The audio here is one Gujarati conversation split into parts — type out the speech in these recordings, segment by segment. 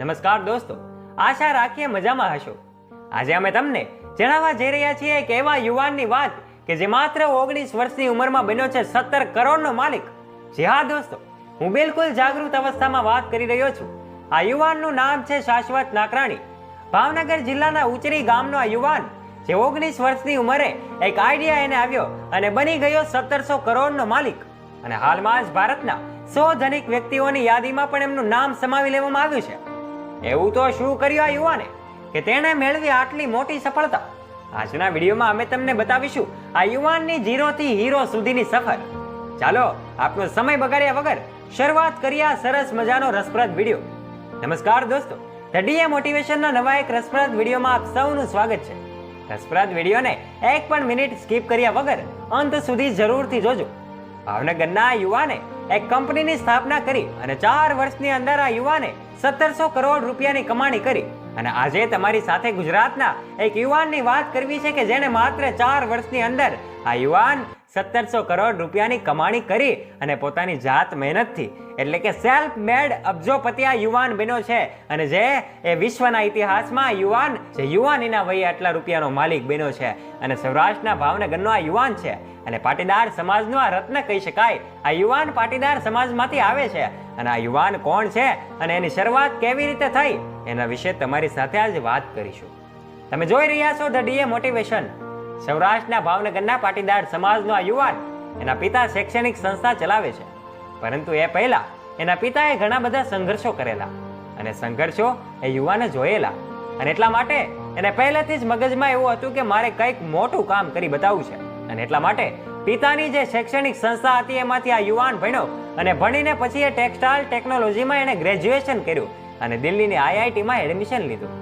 નમસ્કાર દોસ્તો, આશા રાખીએ મજામાં હશો. આજે અમે તમને જણાવવા જઈ રહ્યા છીએ એક એવા યુવાનની વાત કે જે માત્ર ઓગણીસ વર્ષની ઉંમરમાં બન્યો છે, સત્તર કરોડનો માલિક. જી હા દોસ્તો, હું બિલકુલ જાગૃત અવસ્થામાં વાત કરી રહ્યો છું. આ યુવાનનું નામ છે શાશ્વત નાકરાણી. ભાવનગર જિલ્લાના ઉચરી ગામનો આ યુવાન, જે ઓગણીસ વર્ષની ઉંમરે એક આઈડિયા એને આવ્યો અને બની ગયો સત્તરસો કરોડનો માલિક. અને હાલમાં જ ભારતના સો ધનિક વ્યક્તિઓની યાદીમાં પણ એમનું નામ સમાવી લેવામાં આવ્યું છે. એવું તો શું કર્યું આ યુવાને? કે તેણે મેળવી આટલી મોટી સફળતા. આજના વિડીયોમાં અમે તમને બતાવીશું આ યુવાનની જીરોથી હીરો સુધીની સફર. ચાલો આપનો સમય બગાડ્યા વગર શરૂઆત કરીએ આ સરસ મજાનો રસપ્રદ વીડિયો. નમસ્કાર દોસ્તો, ધ ડીએ મોટિવેશનના નવા એક રસપ્રદ વિડીયોમાં આપ સૌનું સ્વાગત છે. રસપ્રદ વિડીયોને એક પણ મિનિટ સ્કીપ કર્યા વગર અંત સુધી જરૂરથી જોજો. ભાવનગરના યુવાને એક કંપનીની સ્થાપના કરી અને ચાર વર્ષની અંદર આ યુવાને સત્તરસો કરોડ રૂપિયાની કમાણી કરી. અને આજે તમારી સાથે ગુજરાતના એક યુવાનની વાત કરવી છે કે જેણે માત્ર ચાર વર્ષની અંદર આ યુવાન સત્તરસો કરોડ રૂપિયાની કમાણી કરી અને પોતાની જાત મહેનતથી, એટલે કે સેલ્ફ મેડ અબજોપતિ યુવાન બન્યો છે. અને જે એ વિશ્વના ઇતિહાસમાં યુવાન, જે યુવાનીના વયે આટલા રૂપિયાનો માલિક બન્યો છે. અને સૌરાષ્ટ્રના ભાવનગરનો આ યુવાન છે. અને પાટીદાર સમાજનો આ રત્ન કહી શકાય. આ યુવાન પાટીદાર સમાજમાંથી આવે છે. અને આ યુવાન કોણ છે? અને એની શરૂઆત કેવી રીતે થઈ? એના વિશે તમારી સાથે આજે વાત કરીશું. તમે જોઈ રહ્યા છો ધ ડીએ મોટિવેશન સૌરાષ્ટ્રના ભાવનગરના પાટીદાર સમાજનો આ યુવાન એના પિતા શૈક્ષણિક સંસ્થા ચલાવે છે. પરંતુ એ પહેલા એના પિતાએ ઘણા બધા સંઘર્ષો કરેલા અને સંઘર્ષો એ યુવાને જોયેલા. અને એટલા માટે એને પહેલેથી જ મગજમાં એવું હતું કે મારે કંઈક મોટું કામ કરી બતાવવું છે. અને એટલા માટે પિતાની જે શૈક્ષણિક સંસ્થા હતી એમાંથી આ યુવાન ભણ્યો અને ભણીને પછી એ ટેક્સટાઇલ ટેકનોલોજીમાં એણે ગ્રેજ્યુએશન કર્યું અને દિલ્હીની આઈઆઈટીમાં એડમિશન લીધું.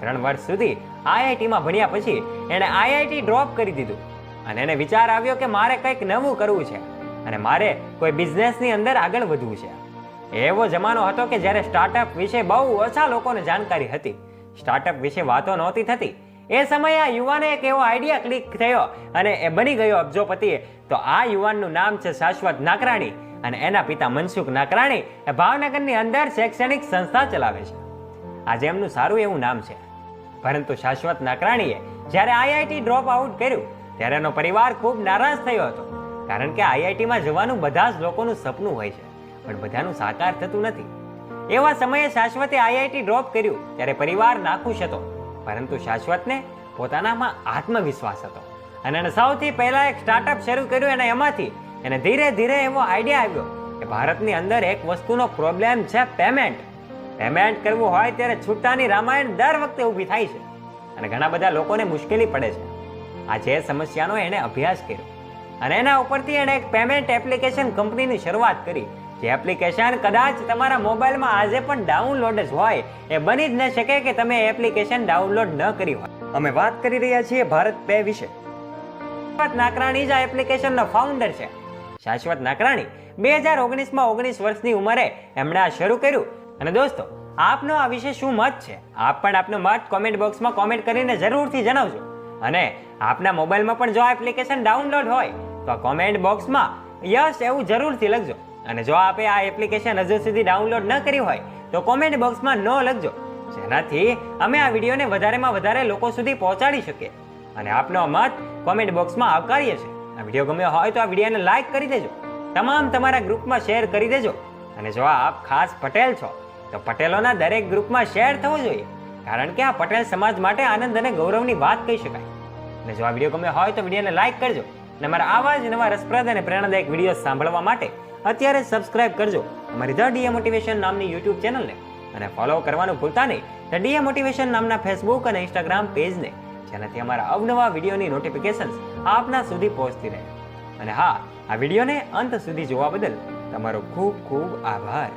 ત્રણ વર્ષ સુધી આઈઆઈટીમાં ભણ્યા પછી એણે આઈઆઈટી ડ્રોપ કરી દીધું. અને એને વિચાર આવ્યો કે મારે કંઈક નવું કરવું છે અને મારે કોઈ બિઝનેસની અંદર આગળ વધવું છે. એવો જમાનો હતો કે જ્યારે સ્ટાર્ટઅપ વિશે બહુ ઓછા લોકોને જાણકારી હતી. સ્ટાર્ટઅપ વિશે વાતો નહોતી થતી. એ સમયે આ યુવાને એક એવો આઈડિયા ક્લિક થયો અને એ બની ગયો અબજોપતિએ તો આ યુવાનનું નામ છે શાશ્વત નાકરાણી અને એના પિતા મનસુખ નાકરાણી એ ભાવનગરની અંદર શૈક્ષણિક સંસ્થા ચલાવે છે. આજે એમનું સારું એવું નામ છે. પરંતુ શાશ્વત નાકરાણીએ જ્યારે આઈઆઈટી ડ્રોપ આઉટ કર્યું, ત્યારે એનો પરિવાર ખૂબ નારાજ થયો હતો. કારણ કે આઈઆઈટીમાં જવાનું બધા જ લોકોનું સપનું હોય છે, પણ બધાનું સાકાર થતું નથી. એવા સમયે શાશ્વતે આઈઆઈટી ડ્રોપ કર્યું, ત્યારે પરિવાર નાખુશ હતો. પરંતુ શાશ્વતને પોતાનામાં આત્મવિશ્વાસ હતો. અને એને સૌથી પહેલાં એક સ્ટાર્ટઅપ શરૂ કર્યું અને એમાંથી એને ધીરે ધીરે એવો આઈડિયા આવ્યો કે ભારતની અંદર એક વસ્તુનો પ્રોબ્લેમ છે પેમેન્ટ પેમેન્ટ કરવું હોય ત્યારે છૂટાની રામાયણ દર વખતે ઊભી થાય છે. અને ઘણા બધા લોકોને મુશ્કેલી પડે છે. આ જે સમસ્યાનો એણે અભ્યાસ કર્યો. અને એના ઉપરથી એણે એક પેમેન્ટ એપ્લિકેશન કંપનીની શરૂઆત કરી. જે એપ્લિકેશન કદાચ તમારા મોબાઈલમાં આજે પણ ડાઉનલોડ જ હોય. એ બની જ ન શકે કે તમે એપ્લિકેશન ડાઉનલોડ ન કરી હોય. અમે વાત કરી રહ્યા છીએ ભારત પે વિશે. શાશ્વત નાકરાણી જ આ એપ્લિકેશનનો ફાઉન્ડર છે. શાશ્વત નાકરાણી બે હજાર ઓગણીસમાં ઓગણીસ વર્ષની ઉંમરે એમણે આ શરૂ કર્યું. અને દોસ્તો, આપનો આ વિશે શું મત છે? આપ પણ આપનો મત કોમેન્ટ બોક્સમાં કોમેન્ટ કરીને જરૂરથી જણાવજો. અને આપના મોબાઈલમાં પણ જો આ એપ્લિકેશન ડાઉનલોડ હોય, તો આ કોમેન્ટ બોક્સમાં યસ એવું જરૂરથી લખજો. અને જો આપે આ એપ્લિકેશન હજુ સુધી ડાઉનલોડ ન કરી હોય, તો કોમેન્ટ બોક્સમાં ન લખજો. જેનાથી અમે આ વિડીયોને વધારેમાં વધારે લોકો સુધી પહોંચાડી શકીએ. અને આપનો મત કોમેન્ટ બોક્સમાં આવકારીએ છીએ. આ વીડિયો ગમ્યો હોય તો આ વિડીયોને લાઈક કરી દેજો. તમામ તમારા ગ્રુપમાં શેર કરી દેજો. અને જો આપ ખાસ પટેલ છો તો પટેલોના દરેક ગ્રુપમાં શેર થવું જોઈએ, કારણ કે આ પટેલ સમાજ માટે આનંદ અને ગૌરવની વાત કહી શકાય. અને જો આ વીડિયો ગમ્યો હોય તો વિડીયોને લાઈક કરજો અને અમારા આવા જ નવા રસપ્રદ અને પ્રેરણાદાયક વીડિયો સાંભળવા માટે અત્યારે સબસ્ક્રાઇબ કરજો અમારી ધ ડીએ મોટિવેશન નામની યુટ્યુબ ચેનલને. અને ફોલો કરવાનું ભૂલતા નહીં, ધ ડીએ મોટિવેશન નામના ફેસબુક અને ઇન્સ્ટાગ્રામ પેજને, જેનાથી અમારા અવનવા વિડીયોની નોટિફિકેશન્સ આપના સુધી પહોંચતી રહે. અને હા, આ વિડીયોને અંત સુધી જોવા બદલ તમારો ખૂબ ખૂબ આભાર.